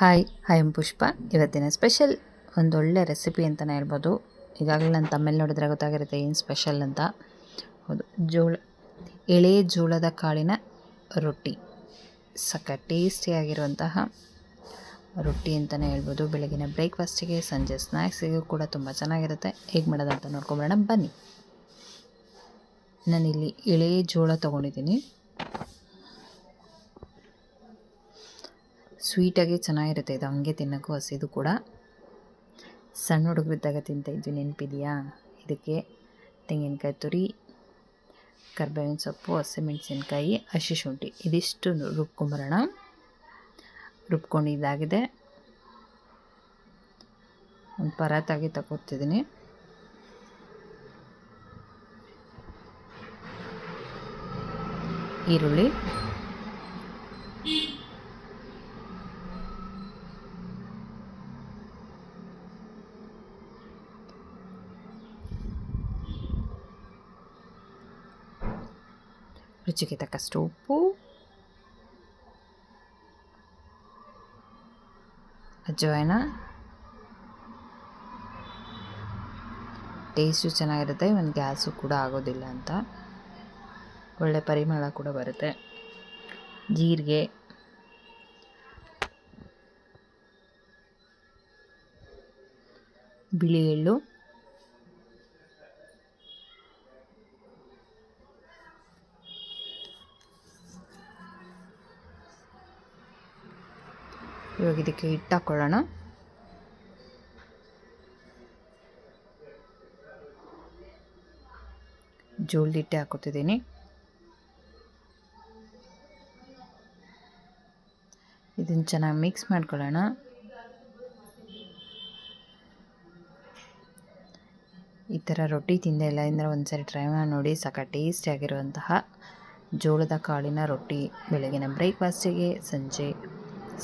Hi hi ಪುಷ್ಪ. ಇವತ್ತಿನ special ಒಂದೊಳ್ಳೆ recipe ಅಂತಲೇ ಹೇಳ್ಬೋದು. ಈಗಾಗಲೇ ನಾನು ತಮ್ಮಲ್ಲಿ ನೋಡಿದ್ರೆ ಗೊತ್ತಾಗಿರುತ್ತೆ ಏನು ಸ್ಪೆಷಲ್ ಅಂತ. ಹೌದು, ಜೋಳ, ಎಳೆ ಜೋಳದ ಕಾಳಿನ ರೊಟ್ಟಿ. ಸಕ್ಕ ಟೇಸ್ಟಿಯಾಗಿರುವಂತಹ ರೊಟ್ಟಿ ಅಂತಲೇ ಹೇಳ್ಬೋದು. ಬೆಳಗಿನ ಬ್ರೇಕ್ಫಾಸ್ಟಿಗೆ, ಸಂಜೆ ಸ್ನ್ಯಾಕ್ಸಿಗೂ ಕೂಡ ತುಂಬ ಚೆನ್ನಾಗಿರುತ್ತೆ. ಹೇಗೆ ಮಾಡೋದಂತ ನೋಡ್ಕೊಂಬರೋಣ, ಬನ್ನಿ. ನಾನಿಲ್ಲಿ ಎಳೆ ಜೋಳ ತೊಗೊಂಡಿದ್ದೀನಿ. ಸ್ವೀಟಾಗಿ ಚೆನ್ನಾಗಿರುತ್ತೆ. ಇದು ಹಂಗೆ ತಿನ್ನೋಕ್ಕೂ ಹಸಿದು ಕೂಡ. ಸಣ್ಣ ಹುಡುಗರಿದ್ದಾಗ ತಿಂತಾಯಿದ್ವಿ ನೆನಪಿದೆಯಾ? ಇದಕ್ಕೆ ತೆಂಗಿನಕಾಯಿ ತುರಿ, ಕರ್ಬೇವಿನ ಸೊಪ್ಪು, ಹಸಿಮೆಣಸಿನ್ಕಾಯಿ, ಹಸಿ ಶುಂಠಿ. ಇದಿಷ್ಟು ರುಬ್ಕೊಂಬರೋಣ. ರುಬ್ಕೊಂಡಿದ್ದಾಗಿದೆ. ಒಂದು ಪರಾತಾಗಿ ತಗೋತಿದ್ದೀನಿ. ಈರುಳ್ಳಿ. ರುಚಿಗೆ ತಕ್ಕಷ್ಟು ಉಪ್ಪು ಅಜ್ವಾಯಿನ ಟೇಸ್ಟು ಚೆನ್ನಾಗಿರುತ್ತೆ ಒಂದು ಗ್ಯಾಸು ಕೂಡ ಆಗೋದಿಲ್ಲ ಅಂತ. ಒಳ್ಳೆ ಪರಿಮಳ ಕೂಡ ಬರುತ್ತೆ. ಜೀರಿಗೆ. ಬಿಳಿ ಎಳ್ಳು. ಇವಾಗ ಇದಕ್ಕೆ ಹಿಟ್ಟು ಹಾಕ್ಕೊಳ್ಳೋಣ ಜೋಳದ ಹಿಟ್ಟೆ ಹಾಕೋತಿದ್ದೀನಿ. ಇದನ್ನು ಚೆನ್ನಾಗಿ ಮಿಕ್ಸ್ ಮಾಡ್ಕೊಳ್ಳೋಣ. ಈ ಥರ ರೊಟ್ಟಿ ತಿಂದೆ ಇಲ್ಲ ಅಂದರೆ ಒಂದ್ಸರಿ ಟ್ರೈ ಮಾಡಿ ನೋಡಿ, ಸಾಕ ಟೇಸ್ಟಿಯಾಗಿರುವಂತಹ ಜೋಳದ ಕಾಳಿನ ರೊಟ್ಟಿ ಬೆಳಗಿನ ಬ್ರೇಕ್ಫಾಸ್ಟಿಗೆ ಸಂಜೆ.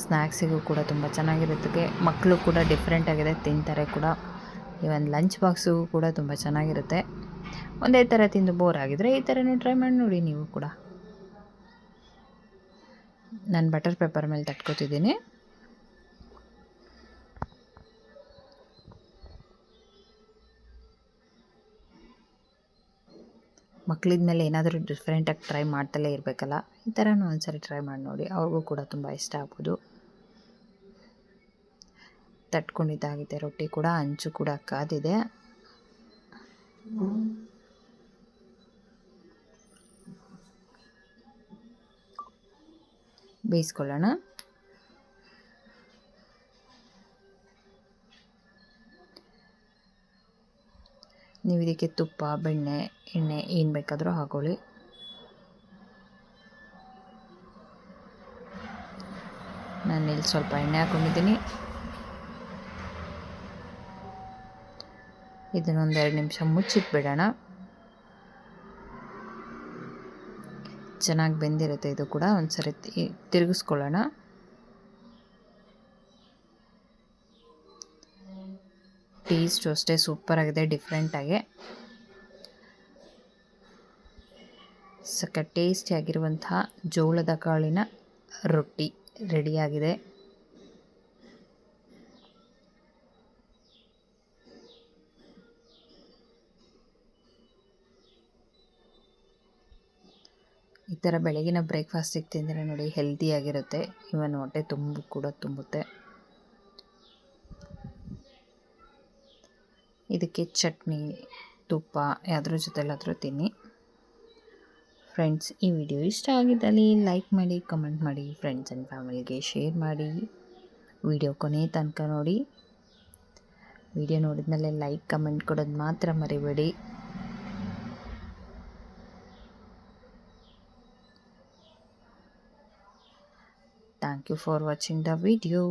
ಸ್ನ್ಯಾಕ್ಸಿಗೂ ಕೂಡ ತುಂಬ ಚೆನ್ನಾಗಿರುತ್ತೆ. ಮಕ್ಕಳು ಕೂಡ ಡಿಫ್ರೆಂಟ್ ಆಗಿದೆ, ತಿಂತಾರೆ ಕೂಡ. ಈವನ್ ಲಂಚ್ ಬಾಕ್ಸಿಗೂ ಕೂಡ ತುಂಬ ಚೆನ್ನಾಗಿರುತ್ತೆ. ಒಂದೇ ಥರ ತಿಂದು ಬೋರ್ ಆಗಿದ್ರೆ ಈ ಥರನೂ ಟ್ರೈ ಮಾಡಿ ನೋಡಿ ನೀವು ಕೂಡ. ನಾನು ಬಟರ್ ಪೇಪರ್ ಮೇಲೆ ತಟ್ಕೋತಿದ್ದೀನಿ. ಮಕ್ಕಳಿದ ಮೇಲೆ ಏನಾದರೂ ಡಿಫ್ರೆಂಟಾಗಿ ಟ್ರೈ ಮಾಡ್ತಲೇ ಇರಬೇಕಲ್ಲ? ಈ ಥರನೂ ಒಂದ್ಸರಿ ಟ್ರೈ ಮಾಡಿ ನೋಡಿ. ಅವ್ರಿಗೂ ಕೂಡ ತುಂಬ ಇಷ್ಟ ಆಗ್ಬೋದು. ತಟ್ಕೊಂಡಿದ್ದಾಗಿದೆ, ರೊಟ್ಟಿ ಕೂಡ, ಅಂಚು ಕೂಡ ಕಾದಿದೆ. ಬೇಯಿಸ್ಕೊಳ್ಳೋಣ. ನೀವು ಇದಕ್ಕೆ ತುಪ್ಪ, ಬೆಣ್ಣೆ, ಎಣ್ಣೆ ಏನು ಬೇಕಾದರೂ ಹಾಕೊಳ್ಳಿ. ನಾನು ಇಲ್ಲಿ ಸ್ವಲ್ಪ ಎಣ್ಣೆ ಹಾಕೊಂಡಿದ್ದೀನಿ. ಇದನ್ನೊಂದೆರಡು ನಿಮಿಷ ಮುಚ್ಚಿಟ್ಬಿಡೋಣ. ಚೆನ್ನಾಗಿ ಬೆಂದಿರುತ್ತೆ ಇದು ಕೂಡ ಒಂದು ಸರಿ ತಿರುಗಿಸ್ಕೊಳ್ಳೋಣ. ಟೇಸ್ಟು ಅಷ್ಟೇ ಸೂಪರಾಗಿದೆ ಡಿಫ್ರೆಂಟಾಗಿ ಸಕ್ಕ ಟೇಸ್ಟಿಯಾಗಿರುವಂತಹ ಜೋಳದ ಕಾಳಿನ ರೊಟ್ಟಿ ರೆಡಿಯಾಗಿದೆ ಈ ಥರ ಬೆಳಗಿನ ಬ್ರೇಕ್ಫಾಸ್ಟಿಗೆ ತಿಂದರೆ ನೋಡಿ ಹೆಲ್ದಿಯಾಗಿರುತ್ತೆ ಇವನ್ ಹೊಟ್ಟೆ ತುಂಬ ಕೂಡ ತುಂಬುತ್ತೆ. ಇದಕ್ಕೆ ಚಟ್ನಿ, ತುಪ್ಪ ಯಾವುದ್ರ ಜೊತೆಲಾದರೂ ತಿನ್ನಿ. ಫ್ರೆಂಡ್ಸ್, ಈ ವಿಡಿಯೋ ಇಷ್ಟ ಆಗಿದ್ದಲ್ಲಿ ಲೈಕ್ ಮಾಡಿ, ಕಮೆಂಟ್ ಮಾಡಿ, ಫ್ರೆಂಡ್ಸ್ ಆ್ಯಂಡ್ ಫ್ಯಾಮಿಲಿಗೆ ಶೇರ್ ಮಾಡಿ. ವಿಡಿಯೋ ಕೊನೆ ತನಕ ನೋಡಿ. ವಿಡಿಯೋ ನೋಡಿದ್ಮೇಲೆ ಲೈಕ್, ಕಮೆಂಟ್ ಕೊಡೋದು ಮಾತ್ರ ಮರಿಬೇಡಿ. Thank you for watching the video.